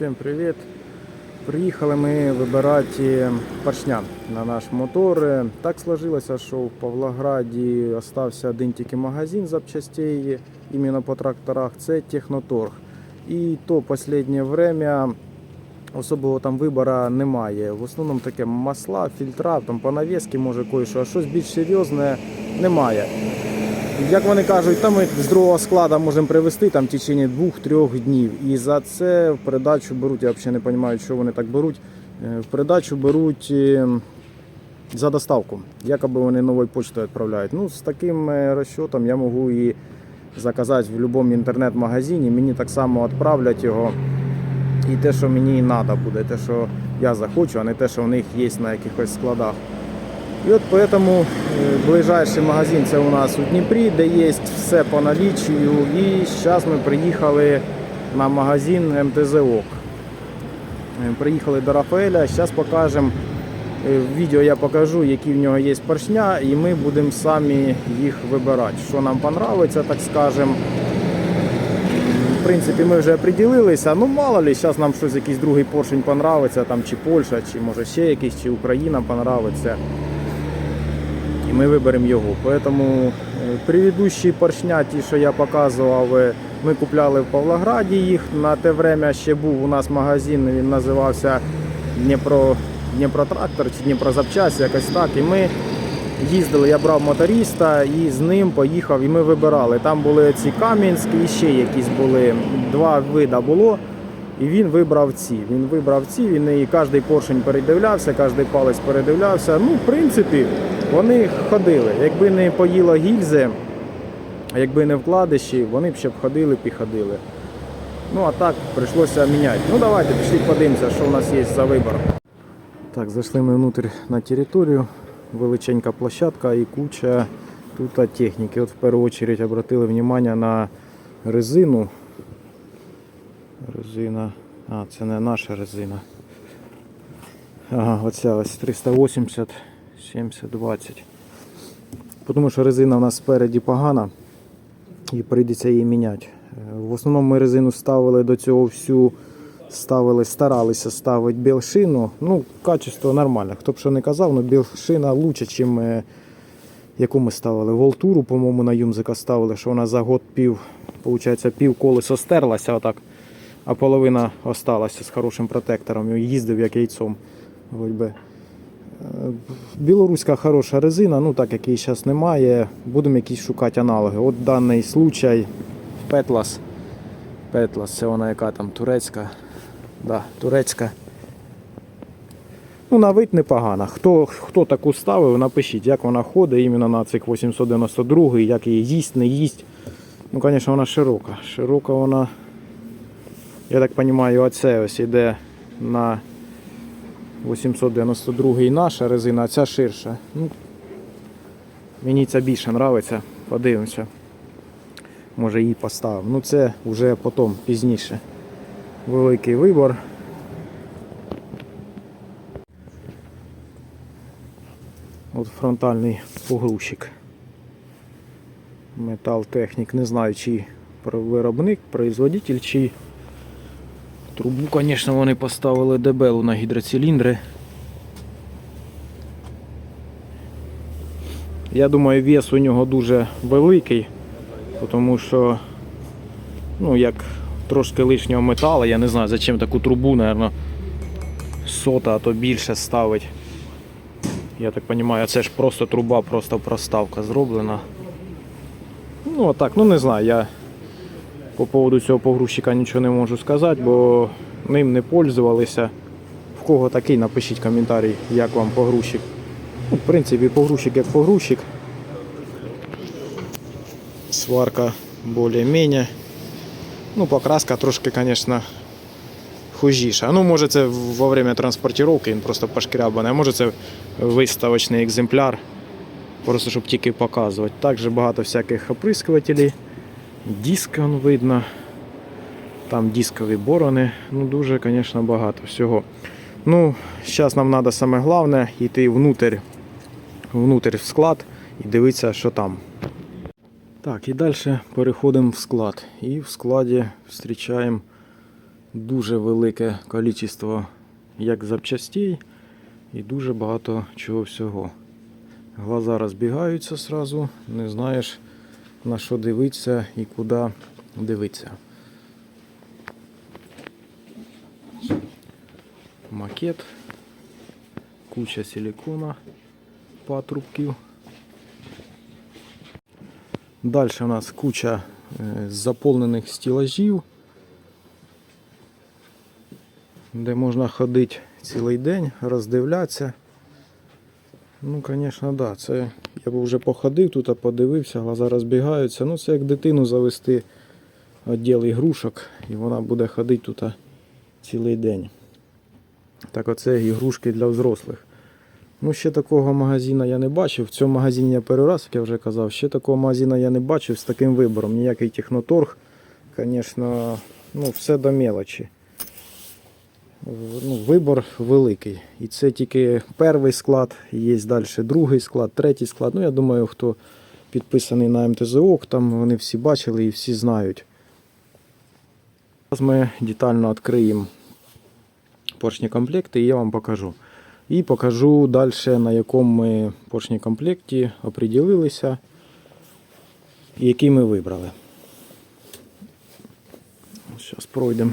Всім привіт! Приїхали ми вибирати поршня на наш мотор. Так сложилося, що в Павлограді остався один тільки магазин запчастей іменно по тракторах. Це Техноторг. І то останнє время особого там вибору немає. В основному таке масла, фільтра, там по навіски може кое-що, а щось більш серйозне немає. Як вони кажуть, там ми з другого складу можемо привезти там в течение двох-трьох днів. І за це в передачу беруть, я взагалі не розумію, що вони так беруть. е, В передачу беруть е, за доставку. Якоби вони новою почтою відправляють. Ну, з таким е, розчотом я можу і заказати в будь-якому інтернет-магазині. Мені так само відправлять його. І те, що мені треба буде, те, що я захочу, а не те, що в них є на якихось складах. І от поэтому е, ближайший магазин це у нас у Дніпрі, де є все по налічію. І зараз ми приїхали на магазин МТЗ ОК. Е, Приїхали до Рафаеля, зараз покажемо. е, В відео я покажу, які в нього є поршня, і ми будемо самі їх вибирати. Що нам подобається, так скажемо. В принципі, ми вже определилися. Ну мало ли, зараз нам щось якийсь другий поршень понравиться, там чи Польща, чи може ще якийсь, чи Україна понравиться. І ми виберемо його. Поэтому е, предыдущі поршня, ті, що я показував, е, ми купляли в Павлограді їх. На те время ще був у нас магазин, він називався Дніпро, Дніпротрактор чи Дніпрозапчасть, якось так. І ми їздили, я брав моториста і з ним поїхав, і ми вибирали. Там були ці Кам'янські і ще якісь були. Два вида було. І він вибрав ці. Він вибрав ці, він і кожний поршень передивлявся, кожний палець передивлявся. Ну, в принципі, вони ходили. Якби не поїло гільзи, якби не вкладиші, вони б ще б ходили і ходили. Ну а так прийшлося міняти. Ну давайте пішли подивимося, що у нас є за вибор. Так, зайшли ми внутрь на територію. Величенька площадка і куча тут техніки. От в першу чергу обратили внимание на резину. Резина. А, це не наша резина. Ага, оця ось 380 70 20. Тому що резина у нас спереді погана і прийдеться її міняти. Е, В основному ми резину ставили до цього всю, ставили, старалися ставити білшину. Ну, качество нормальне. Хто б що не казав, але білшина краще, ніж яку ми ставили. Волтуру, по-моєму, на юмзика ставили, що вона за год пів, виходить, пів колесо стерлася отак, а половина осталася з хорошим протектором. Їздив як яйцом. Вроді би. Е, Білоруська хороша резина, ну так як її зараз немає, будемо якісь шукати аналоги. От даний случай Петлас. Петлас, це вона яка там турецька. Да, турецька. Ну, на вид непогана. Хто, хто таку ставив, напишіть, як вона ходить іменно на цих 892 як її їсть, не їсть. Ну, звісно, вона широка. Широка вона, я так розумію, оце ось іде на 892 наша резина, а ця ширша. Ну, мені ця більше подобається. Подивимося. Може її поставимо. Ну це вже потім, пізніше. Великий вибор. От фронтальний погрузчик. Метал технік. Не знаю, чи виробник, производитель, чи Трубу, звісно, вони поставили дебелу на гідроциліндри. Я думаю, вес у нього дуже великий, тому що, ну, як трошки лишнього металу, я не знаю, зачем таку трубу, мабуть, сота, а то більше ставить. Я так розумію, це ж просто труба, просто проставка зроблена. Ну, а так, ну не знаю, я по поводу цього погрузчика нічого не можу сказати, бо ним не пользувалися. В кого такий, напишіть коментарі, як вам погрузчик. Ну, в принципі, погрузчик як погрузчик. Сварка більш-менш. Ну, покраска трошки, звісно, хужіша. Ну, може це во время транспортировки він просто пошкрябаний, а може це виставочний екземпляр, просто щоб тільки показувати. Також багато всяких оприскувателів. Диск видно. Там дискові борони. Ну, дуже, звісно, багато всього. Ну, зараз нам треба саме головне йти внутрь, внутрь в склад і дивитися, що там. Так, і далі переходимо в склад. І в складі зустрічаємо Дуже велике кількість як запчастей і дуже багато чого всього. Глаза розбігаються сразу, не знаєш на що дивитися і куди дивитися. Макет, куча силикона, патрубків. Далі у нас куча е, заповнених стілажів, де можна ходити цілий день, роздивлятися. Ну, звісно, да, це я вже походив тут, подивився, глаза розбігаються. Ну, це як дитину завести відділ ігрушок, і вона буде ходити тут цілий день. Так оце ігрушки для взрослих. Ну, ще такого магазину я не бачив. В цьому магазині я перший раз, як я вже казав, ще такого магазину я не бачив з таким вибором. Ніякий техноторг. Звісно, ну, все до мелочі. Ну, вибор великий. І це тільки перший склад, є далі другий склад, третій склад. Ну, я думаю, хто підписаний на МТЗОК, там вони всі бачили і всі знають. Зараз ми детально відкриємо поршні комплекти і я вам покажу. І покажу далі, на якому ми поршні комплекті оприділилися який ми вибрали. Зараз пройдемо.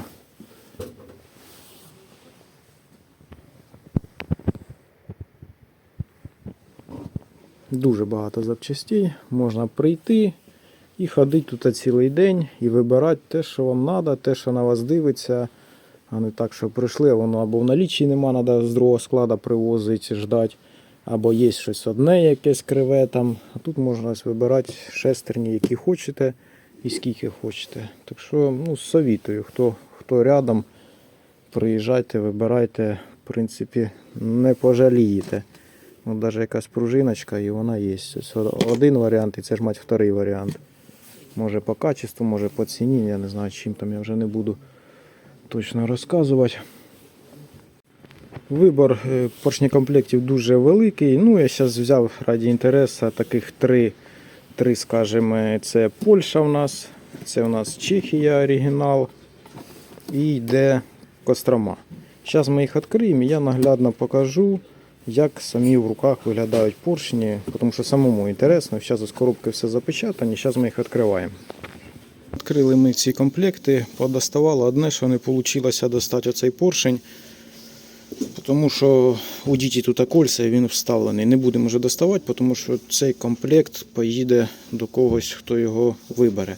Дуже багато запчастей. Можна прийти і ходити тут цілий день і вибирати те, що вам треба, те, що на вас дивиться. А не так, що прийшли, воно або в наліччі нема, треба з другого складу привозити, ждати. Або є щось одне якесь криве там. А тут можна вибирати шестерні, які хочете і скільки хочете. Так що ну, совітую, хто, хто рядом, приїжджайте, вибирайте, в принципі, не пожалієте. Ну, навіть якась пружиночка і вона є. Ось один варіант, і це ж мать вторий варіант. Може по качеству, може по ціні, я не знаю, чим там я вже не буду точно розказувати. Вибор е, поршнекомплектів дуже великий. Ну, я зараз взяв раді інтересу таких три, три, скажімо, це Польща в нас, це у нас Чехія оригінал і йде Кострома. Зараз ми їх відкриємо і я наглядно покажу, як самі в руках виглядають поршні, тому що самому інтересно. Зараз з коробки все запечатані, зараз ми їх відкриваємо. Відкрили ми ці комплекти, подоставало одне, що не вийшло достати оцей поршень. Тому що у діті тут кольця він вставлений. Не будемо вже доставати, тому що цей комплект поїде до когось, хто його вибере.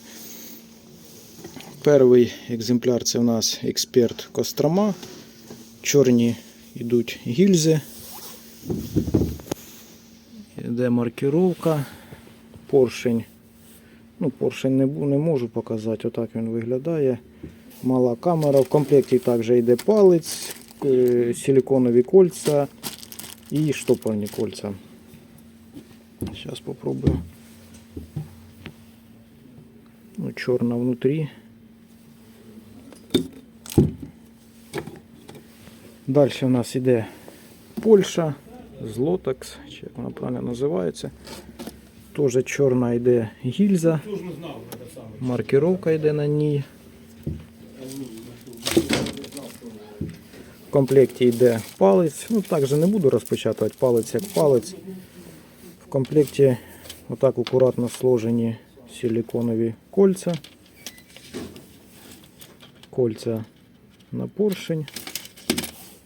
Перший екземпляр це у нас експерт Кострома. Чорні йдуть гільзи. Йде маркировка. Поршень. Ну, поршень не, не можу показати, отак він виглядає. Мала камера. В комплекті також йде палець, е, силиконові кольця і штопорні кольця. Зараз спробую. Ну, чорна внутрі. Далі у нас йде Польща, Злотекс, чи як вона правильно називається. Теж чорна йде гільза. Маркировка йде на ній. В комплекті йде палець. Ну також не буду розпечатувати палець як палець. В комплекті отак акуратно сложені силиконові кольця. Кольця на поршень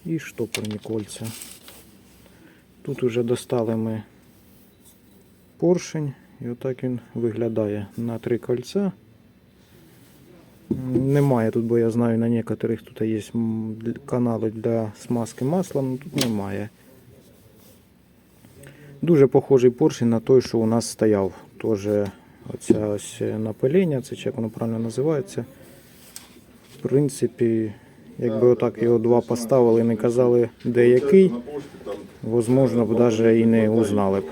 і штопорні кольця. Тут вже достали ми поршень і отак він виглядає на три кольця. Немає тут, бо я знаю, на некоторих тут є канали для смазки маслом, ну, тут немає. Дуже похожий поршень на той, що у нас стояв. Теж оця ось напилення, це як воно правильно називається. В принципі, якби отак його два поставили і не казали, де який, можливо, б навіть і не узнали б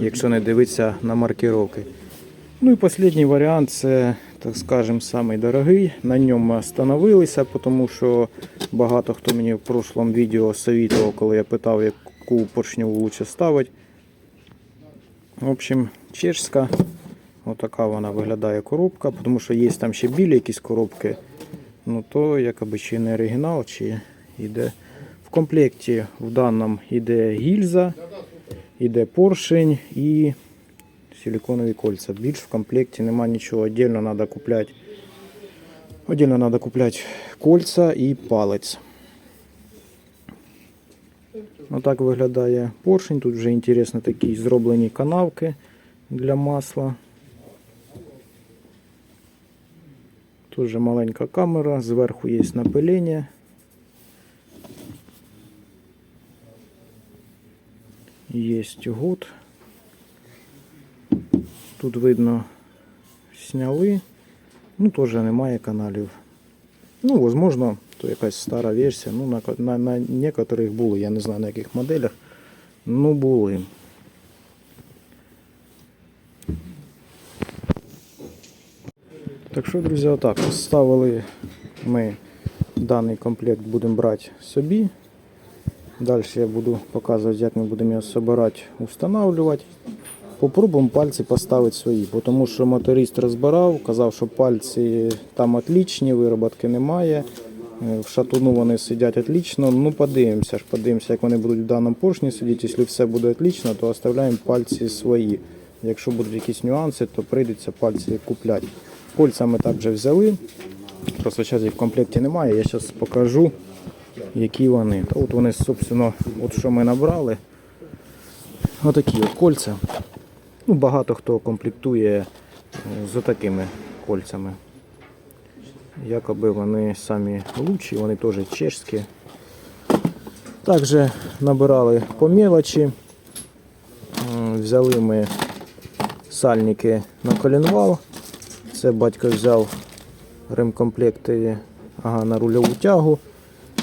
якщо не дивитися на маркировки. Ну і останній варіант це, так скажемо, самий дорогий. На ньому ми остановилися, тому що багато хто мені в прошлому відео совітував, коли я питав, яку поршню краще ставити. В общем, чешська. Отака вона виглядає коробка, тому що є там ще білі якісь коробки. Ну то якоби чи не оригінал, чи йде. В комплекті в даному йде гільза, йде поршень і силиконові кольця. Більш в комплекті нема нічого. Отдельно треба купляти. Отдельно треба купляти кольця і палець. Отак виглядає поршень. Тут вже інтересно такі зроблені канавки для масла. Тут же маленька камера, зверху є напилення. Є гуд. Тут видно сняли. Ну, теж немає каналів. Ну, возможно, то якась стара версія. Ну, на, на, на некоторих були, я не знаю на яких моделях. Ну, були. Так що, друзі, отак. Ставили ми даний комплект будемо брати собі. Далі я буду показувати, як ми будемо його збирати, встановлювати. Попробуємо пальці поставити свої, тому що моторист розбирав, казав, що пальці там отлічні, вироботки немає. Е, В шатуну вони сидять отлично. Ну, подивимося ж, подивимося, як вони будуть в даному поршні сидіти. Якщо все буде отлично, то оставляємо пальці свої. Якщо будуть якісь нюанси, то прийдеться пальці купляти. Кольця ми також взяли. Просто зараз їх в комплекті немає. Я зараз покажу, які вони. Та от вони, собственно, от що ми набрали. Отакі от кольця. Ну, багато хто комплектує е, з такими кольцями. Якоби вони самі лучші, вони теж чешські. Також набирали по мелочі. Взяли ми сальники на колінвал. Це батько взяв ремкомплекти ага, на рульову тягу,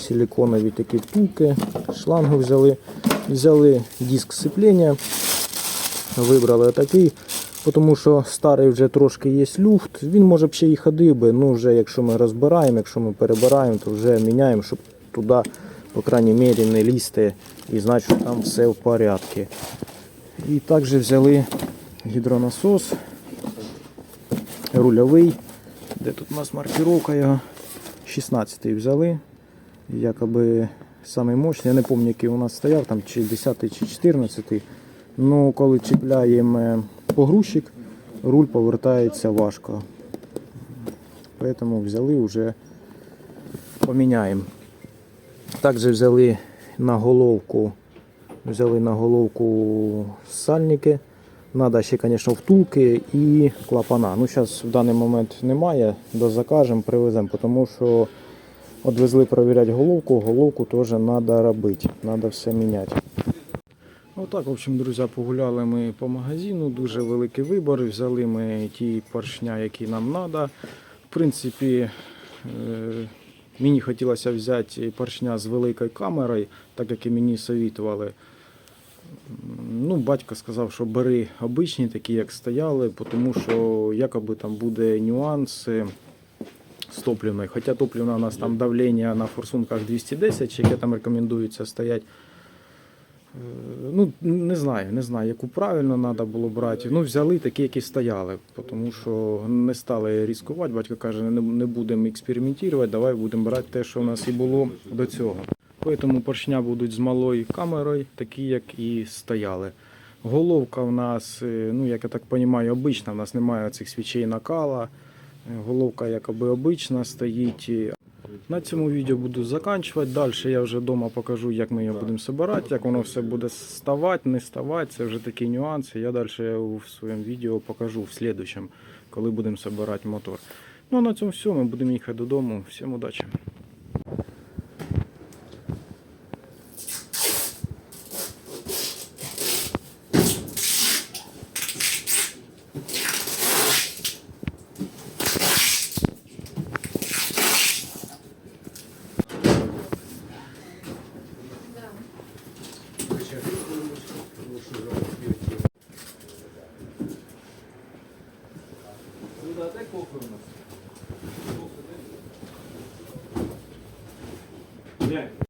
силиконові такі втулки, шлангу взяли. Взяли диск сцеплення, вибрали такий, тому що старий вже трошки є люфт. Він може б ще і ходив би, ну вже якщо ми розбираємо, якщо ми перебираємо, то вже міняємо, щоб туди, по крайній мірі, не лізти і знати, що там все в порядку. І також взяли гідронасос рульовий, де тут у нас маркировка його. 16-й взяли. Якоби самий мощний. Я не пам'ятаю, який у нас стояв, там чи 10 чи 14. Ну, коли чіпляємо погрузчик, руль повертається важко. Тому взяли вже поміняємо. Також взяли на головку, взяли на головку сальники. Надо ще, звісно, втулки і клапана. Ну, зараз в даний момент немає, дозакажемо, привеземо, тому що відвезли перевіряти головку, головку теж треба робити, треба все міняти. Отак, в общем, друзі, погуляли ми по магазину, дуже великий вибір. Взяли ми ті поршня, які нам треба. В принципі, е, мені хотілося взяти поршня з великою камерою, так як і мені совітували. Ну, батько сказав, що бери обичні, такі як стояли, тому що якоби там буде нюанси з топливною. Хоча топливна у нас там давлення на форсунках 210, яке там рекомендується стояти. Е, Ну, не знаю, не знаю, яку правильно треба було брати. Ну, взяли такі, які стояли, тому що не стали ризикувати. Батько каже, не, не будемо експериментувати, давай будемо брати те, що у нас і було до цього. Тому поршня будуть з малою камерою, такі, як і стояли. Головка в нас, е, ну, як я так розумію, обична, у нас немає цих свічей накала. Е, Головка якоби обична стоїть. На цьому відео буду закінчувати. Далі я вже вдома покажу, як ми його будемо збирати, як воно все буде ставати, не ставати. Це вже такі нюанси. Я далі в своєму відео покажу в слідчому, коли будемо збирати мотор. Ну а на цьому все. Ми будемо їхати додому. Всім удачі!